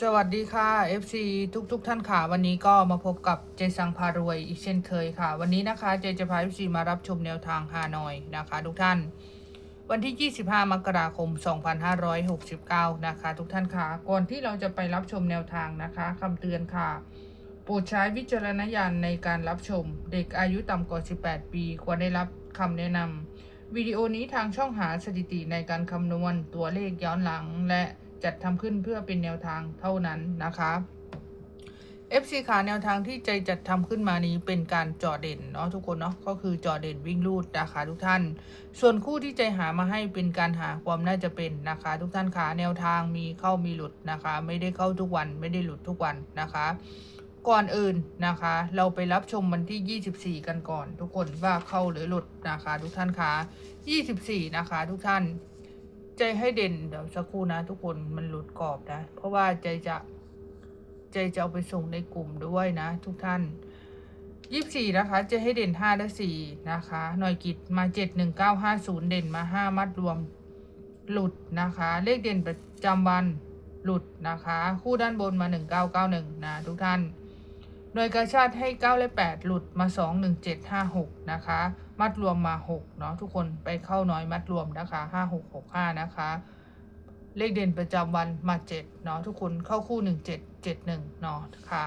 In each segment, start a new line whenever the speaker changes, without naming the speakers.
สวัสดีค่ะ FC ทุกทุกๆท่านค่ะ วันนี้ก็มาพบกับเจสังพารวยอีกเช่นเคยค่ะ วันนี้นะคะเจจะพา FC มารับชมแนวทางฮานอยนะคะ ทุกท่าน วันที่ 25 มกราคม 2569 นะคะ ทุกท่านค่ะ ก่อนที่เราจะไปรับชมแนวทางนะคะคำเตือนค่ะ โปรดใช้วิจารณญาณในการรับชม เด็กอายุต่ำกว่า 18 ปี ควรได้รับคำแนะนำวิดีโอนี้ทางช่องหาสถิติในการคำนวณตัวเลขย้อนหลังและ จัดทำขึ้นเพื่อเป็นแนวทางเท่านั้นนะคะ FC ขาแนวทางที่ใจจัดทำขึ้นมานี้เป็นการจอเด่นเนาะทุกคนเนาะก็คือจอเด่นวิ่งลูดนะคะทุกท่าน ส่วนคู่ที่ใจหามาให้เป็นการหาความน่าจะเป็นนะคะ ทุกท่านขาแนวทางมีเข้ามีหลุดนะคะ ไม่ได้เข้าทุกวันไม่ได้หลุดทุกวันนะคะ ก่อนอื่นนะคะ เราไปรับชมวันที่ 24 กันก่อน ทุกคนว่าเข้าหรือหลุดนะคะ ทุกท่านคะ24 นะคะ ทุกท่าน ใจให้เด่นเดี๋ยวสักครู่นะทุกคนมันหลุดกรอบนะ เพราะว่าใจจะใจจะเอาไปส่งในกลุ่มด้วยนะ ทุกท่าน24นะคะ จะให้เด่น5และ4นะคะ หน่วยกิจมา7 1 9 5 0เด่นมา5มัดรวมหลุดนะคะ เลขเด่นประจำวันหลุดนะคะ คู่ด้านบนมา1991นะทุกท่าน นวยกาชาติให้ 9 และ 8 หลุดมา 2 1 7 5 6 นะคะ มัดรวมมา 6 เนาะทุกคนไปเข้าน้อยมัดรวมนะคะ 5 6 6 5 นะคะ เลขเด่นประจำวันมา 7 เนาะทุกคนเข้าคู่ 1 7 7 1 เนาะค่ะ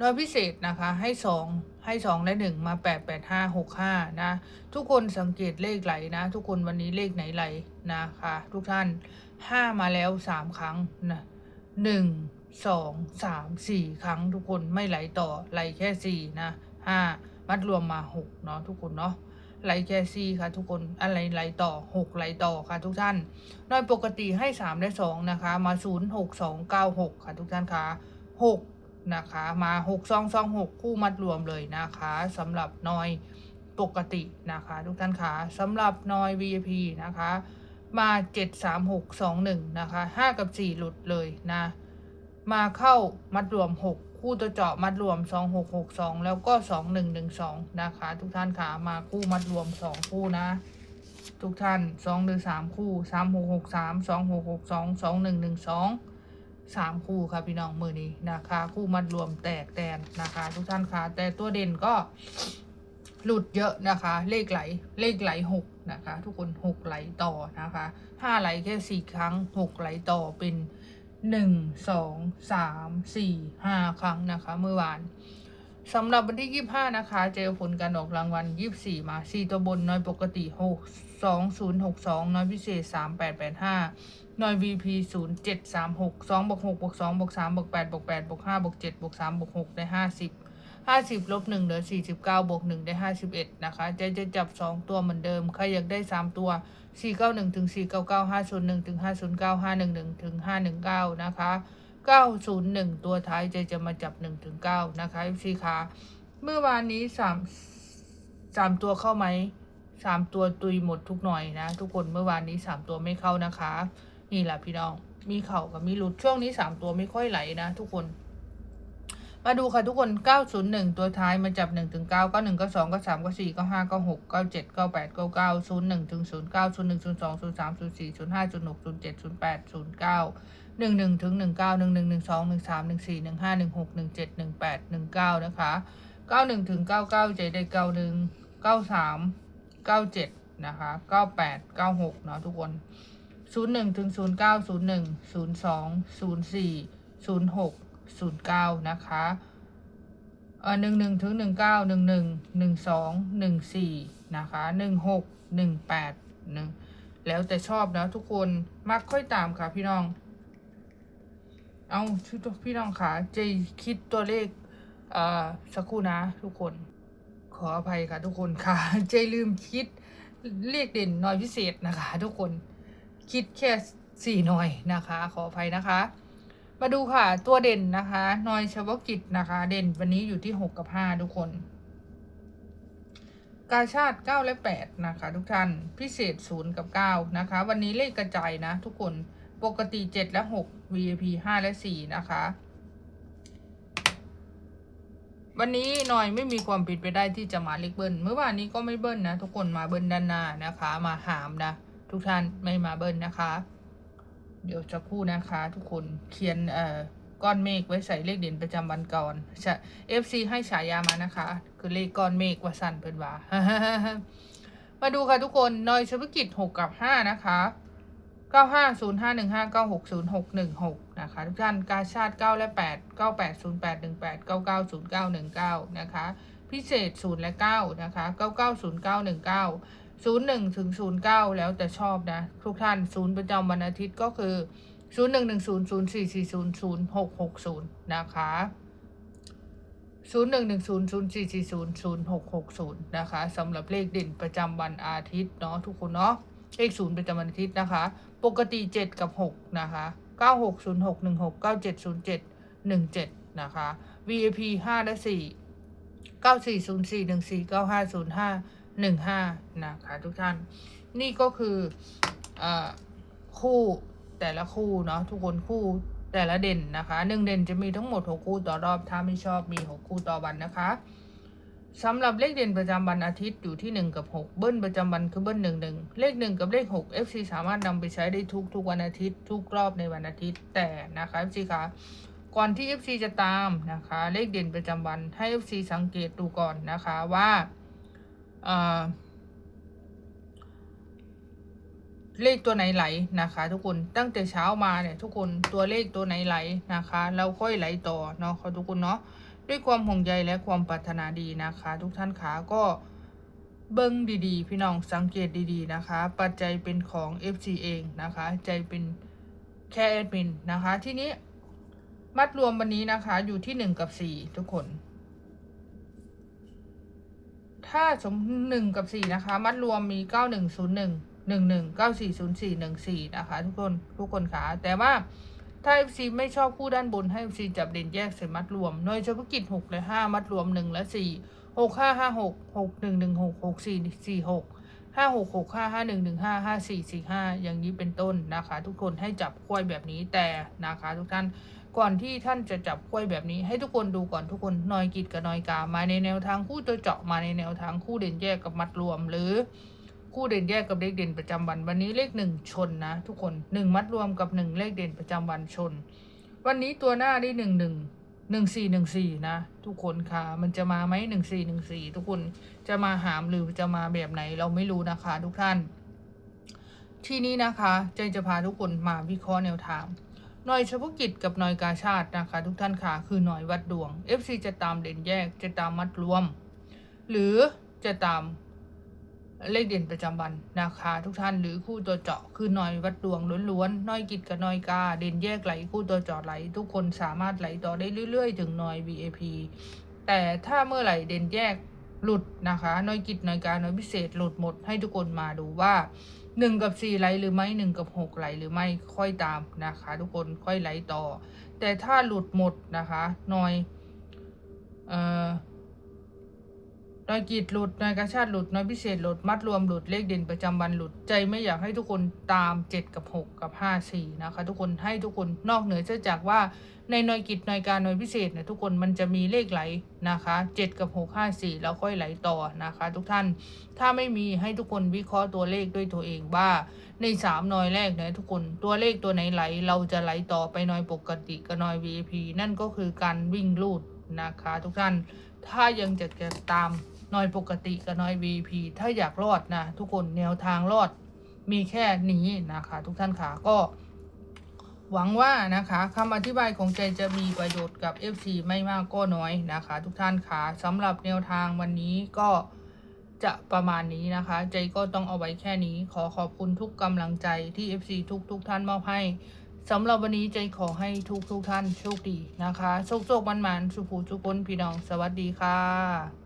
น้อยพิเศษนะคะให้ 2 ให้ 2 และ 1 มา 8 8 5 6 5 นะ ทุกคนสังเกตเลขไหลนะ ทุกคนวันนี้เลขไหนไหลนะคะ ทุกท่าน 5 มาแล้ว 3 ครั้งนะ1 2 3 4ครั้งทุกคนไม่ไหลต่อไหลแค่4นะ5มัดรวมมา6เนาะทุกคนเนาะไหลแค่4ค่ะทุกคนอะไรไหลต่อ 6 ไหลต่อค่ะทุกท่านโดยปกติให้ 3 และ 2 นะคะ มา 0 6 2 9 6 ค่ะทุกท่านคะ6นะคะมา 6 2 2 6 คู่มัดรวมเลยนะคะสำหรับนอยปกตินะคะทุกท่านคะสำหรับนอย VIP นะคะ มา 7 3 6 2 1 นะคะ 5 กับ 4 หลุดเลยนะ มาเข้ามัดรวม 6 คู่ตัวเจาะมัดรวม 2 6 6 2 แล้วก็ 2 1 1 2 นะคะ ทุกท่านค่ะมาคู่มัดรวม 2 คู่นะ ทุกท่าน 2 หรือ 3 คู่ 3 6 6 3 2 6 6 2 2 1 1 2 3 คู่ค่ะพี่น้องมือนี้นะคะ คู่มัดรวมแตกแตนนะคะ ทุกท่านค่ะแต่ตัวเด่นก็หลุดเยอะนะคะ เลขไหลเลขไหลหกนะคะ ทุกคนหกไหลต่อนะคะห้าไหลแค่สี่ครั้งหกไหลต่อเป็น หนึ่งสองสามสี่ห้าครั้งนะคะ เมื่อวานสำหรับวันที่ยี่ห้านะคะ เจอผลการออกรางวัลยี่สี่มาสี่ตัวบนน้อยปกติหกสองศูนย์หกสองน้อยพิเศษสามแปดแปดห้าหน่วย VP ศูนย์เจ็ดสามหกสองบวกหกบวกสองบวกสามบวกแปดบวกแปดบวกห้าบวกเจ็ดบวกสามบวกหกได้ห้าสิบห้าสิบลบหนึ่งเหลือสี่สิบเก้าบวกหนึ่งได้ห้าสิบเอ็ดนะคะ จะจะจับสองตัวเหมือนเดิม ใครอยากได้สามตัว สี่เก้าหนึ่งถึงสี่เก้าเก้าห้าศูนย์หนึ่งถึงห้าศูนย์เก้าห้าหนึ่งหนึ่งถึงห้าหนึ่งเก้านะคะเก้าศูนย์หนึ่งตัวท้ายจะจะมาจับหนึ่งถึงเก้านะคะซีขาเมื่อวานนี้สามสามตัวเข้าไหมสามตัวตุยหมดทุกหน่อยนะ ทุกคนเมื่อวานนี้สามตัวไม่เข้านะคะ นี่แหละพี่น้อง มีเข่ากับมีหลุดช่วงนี้สามตัวไม่ค่อยไหลนะ ทุกคน มาดูค่ะทุกคน 901 ตัวท้ายมาจับ 1 ถึง 9 91 92 93 94 95 96 97 98 99 01 ถึง 09 01 02 03 04 05 06 07 08 09 11 ถึง 19 11 12 13 14 15 16 17 18 19 นะคะ 91 ถึง 99ใจได้91 93 97 นะคะ 98 96 เนาะทุกคนศูนย์หนึ่งถึงศูนย์เก้าศูนย์เก้านะคะเออหนึ่งหนึ่งถึงหนึ่งเก้าหนึ่งหนึ่งหนึ่งสองหนึ่งสี่นะคะหนึ่งหกหนึ่งแปดหนึ่งแล้วแต่ชอบนะทุกคนมักค่อยตามค่ะพี่น้อง เอาชุดพี่น้องค่ะเจคิดตัวเลขเอ่อสักครู่นะทุกคน ขออภัยค่ะทุกคนค่ะเจลืมคิดเลขเด่นหน้อยพิเศษนะคะ ทุกคนคิดแค่สี่หน่อยนะคะ ขออภัยนะคะ มาดูค่ะ ตัวเด่นนะคะ นอยเฉพาะกิจนะคะ เด่นวันนี้อยู่ที่หกกับห้าทุกคน กาชาติเก้าและแปดนะคะ ทุกท่านพิเศษศูนย์กับเก้านะคะ วันนี้เลขกระจายนะ ทุกคนปกติเจ็ดและหก VIP ห้าและสี่นะคะ วันนี้หน่อยไม่มีความผิดไปได้ที่จะมาเล็กเบิ้ลเมื่อวานนี้ก็ไม่เบิ้ลนะ ทุกคนมาเบิ้ลด้านหน้านะคะ มาหามนะ ทุกท่านไม่มาเบิ้ลนะคะ เดี๋ยวจะคู่นะคะ ทุกคนเขียนเอ่อก้อนเมฆไว้ใส่เลขเด่นประจำวันก่อนเอฟซีให้ฉายามานะคะ คือเลขก้อนเมฆว่าสั้นเป็นว่ามาดูค่ะทุกคนนอยเฉพาะกิจหกกับห้านะคะเก้าห้าศูนย์ห้าหนึ่งห้าเก้าหกศูนย์หกหนึ่งหกนะคะทุกท่านกาชาติเก้าและแปดเก้าแปดศูนย์แปดหนึ่งแปดเก้าเก้าศูนย์เก้าหนึ่งเก้านะคะ พิเศษศูนย์และเก้านะคะเก้าเก้าศูนย์เก้าหนึ่งเก้า ศูนย์หนึ่งถึงศูนย์เก้าแล้วแต่ชอบนะ ทุกท่านศูนย์ประจำวันอาทิตย์ก็คือศูนย์หนึ่งหนึ่งศูนย์ศูนย์สี่สี่ศูนย์ศูนย์หกหกศูนย์นะคะศูนย์หนึ่งหนึ่งศูนย์ศูนย์สี่สี่ศูนย์ศูนย์หกหกศูนย์นะคะสำหรับเลขเด่นประจำวันอาทิตย์เนาะทุกคนเนาะเลขศูนย์ประจำวันอาทิตย์นะคะ ปกติเจ็ดกับหกนะคะเก้าหกศูนย์หกหนึ่งหกเก้าเจ็ดศูนย์เจ็ดหนึ่งเจ็ดนะคะ VIP ห้าและสี่เก้าสี่ศูนย์สี่หนึ่งห้านะคะทุกท่าน นี่ก็คืออคู่แต่ละคู่เนาะทุกคนคู่แต่ละเด่นนะคะหนึ่งเด่นจะมีทั้งหมดหกคู่ต่อรอบ ถ้าไม่ชอบมีหกคู่ต่อวันนะคะสำหรับเลขเด่นประจำวันอาทิตย์อยู่ที่หนึ่งกับหกเบิ้ลประจำวันคือเบิ้ลหนึ่งหนึ่งเลขหนึ่งกับเลขหก FC สามารถนำไปใช้ได้ทุกทุกวันอาทิตย์ ทุกรอบในวันอาทิตย์แต่นะคะ FC คะก่อนที่ FC จะตามนะคะ เลขเด่นประจำวันให้ FC สังเกตดูก่อนนะคะว่า เลขตัวไหนไหลนะคะ ทุกคนตั้งแต่เช้ามาเนี่ยทุกคนตัวเลขตัวไหนไหลนะคะ เราค่อยไหลต่อเนาะทุกคนเนาะด้วยความห่วงใยและความปรารถนาดีนะคะ ทุกท่านขาก็เบิ้งดีๆ พี่น้องสังเกตดีๆนะคะ ปัจจัยเป็นของ FC เองนะคะ ใจเป็นแค่แอดมินนะคะ ที่นี้มัดรวมวันนี้นะคะอยู่ที่หนึ่งกับสี่ทุกคน ถ้าสมหนึ่งกับสี่นะคะ มัดรวมมีเก้าหนึ่งศูนย์หนึ่งหนึ่งหนึ่งเก้าสี่ศูนย์สี่หนึ่งสี่นะคะ ทุกคนทุกคนขาแต่ว่าถ้า FC ไม่ชอบคู่ด้านบนให้ FC จับเด่นแยกใส่มัดรวมหน่วยเฉพาะกิจหกและห้ามัดรวมหนึ่งและสี่หกห้าห้าหกหกหนึ่งหนึ่งหกหกสี่สี่หกห้าหกหกห้าห้าหนึ่งหนึ่งห้าห้าสี่สี่ห้าอย่างนี้เป็นต้นนะคะ ทุกคนให้จับควยแบบนี้แต่นะคะ ทุกท่าน ก่อนที่ท่านจะจับกล้วยแบบนี้ ให้ทุกคนดูก่อนทุกคนนอยกิจกับนอยกา มาในแนวทางคู่ตัวเจาะมาในแนวทางคู่เด่นแยกกับมัดรวม หรือคู่เด่นแยกกับเลขเด่นประจำวัน วันนี้เลขหนึ่งชนนะ ทุกคนหนึ่งมัดรวมกับหนึ่งเลขเด่นประจำวันชน วันนี้ตัวหน้าได้หนึ่งหนึ่งหนึ่งสี่หนึ่งสี่นะ ทุกคนค่ะ มันจะมาไหมหนึ่งสี่หนึ่งสี่ทุกคนจะมาหามหรือจะมาแบบไหนเราไม่รู้นะคะ ทุกท่าน ที่นี้นะคะเจนจะพาทุกคนมาวิเคราะห์แนวทาง หน่วยเฉพาะกิจกับหน่วยกาชาตินะคะ ทุกท่านค่ะ คือหน่วยวัดดวง FC จะตามเด่นแยกจะตามมัดรวม หรือจะตามเลขเด่นประจำวันนะคะ ทุกท่านหรือคู่ตัวเจาะคือหน่วยวัดดวงล้วนๆหน่วยกิจกับหน่วยกา เด่นแยกไหลคู่ตัวเจาะไหล ทุกคนสามารถไหลต่อได้เรื่อยๆ ถึงหน่วย VIP แต่ถ้าเมื่อไหร่เด่นแยกหลุดนะคะหน่วยกิจหน่วยกาหน่วยพิเศษหลุดหมดให้ทุกคนมาดูว่า หนึ่งกับสี่ไหลหรือไม่หนึ่งกับหกไหลหรือไม่ค่อยตามนะคะ ทุกคนค่อยไหลต่อ แต่ถ้าหลุดหมดนะคะหน่อยเอ่อ หน่วยกิจหลุดหน่วยกาชาติหลุดหน่วยพิเศษหลุด มัดรวมหลุดเลขเด่นประจำวันหลุด ใจไม่อยากให้ทุกคนตามเจ็ดกับหกกับห้าสี่นะคะ ทุกคนให้ทุกคนนอกเหนือจากว่าในหน่วยกิจหน่วยการหน่วยพิเศษเนี่ยทุกคนมันจะมีเลขไหลนะคะเจ็ดกับหกห้าสี่แล้วค่อยไหลต่อนะคะ ทุกท่านถ้าไม่มีให้ทุกคนวิเคราะห์ตัวเลขด้วยตัวเองว่าในสามหน่วยแรกเนี่ยทุกคนตัวเลขตัวไหนไหล เราจะไหลต่อไปหน่วยปกติกับหน่วย VIP นั่นก็คือการวิ่งลูดนะคะ ทุกท่านถ้ายังจะจะตาม น่วยปกติกับน่วย VP ถ้าอยากรอดนะ ทุกคนแนวทางรอดมีแค่นี้นะคะ ทุกท่านค่ะก็หวังว่านะคะคำอธิบายของใจจะมีประโยชน์กับ FC ไม่มากก็น้อยนะคะ ทุกท่านค่ะสำหรับแนวทางวันนี้ก็จะประมาณนี้นะคะ ใจก็ต้องเอาไว้แค่นี้ขอขอบคุณทุกกำลังใจที่ FC ทุกทุกท่านมอบให้สำหรับวันนี้ใจขอให้ทุกทุกท่านโชคดีนะคะ โชคโชคมันมันสุขูสุขคนพี่น้องสวัสดีค่ะ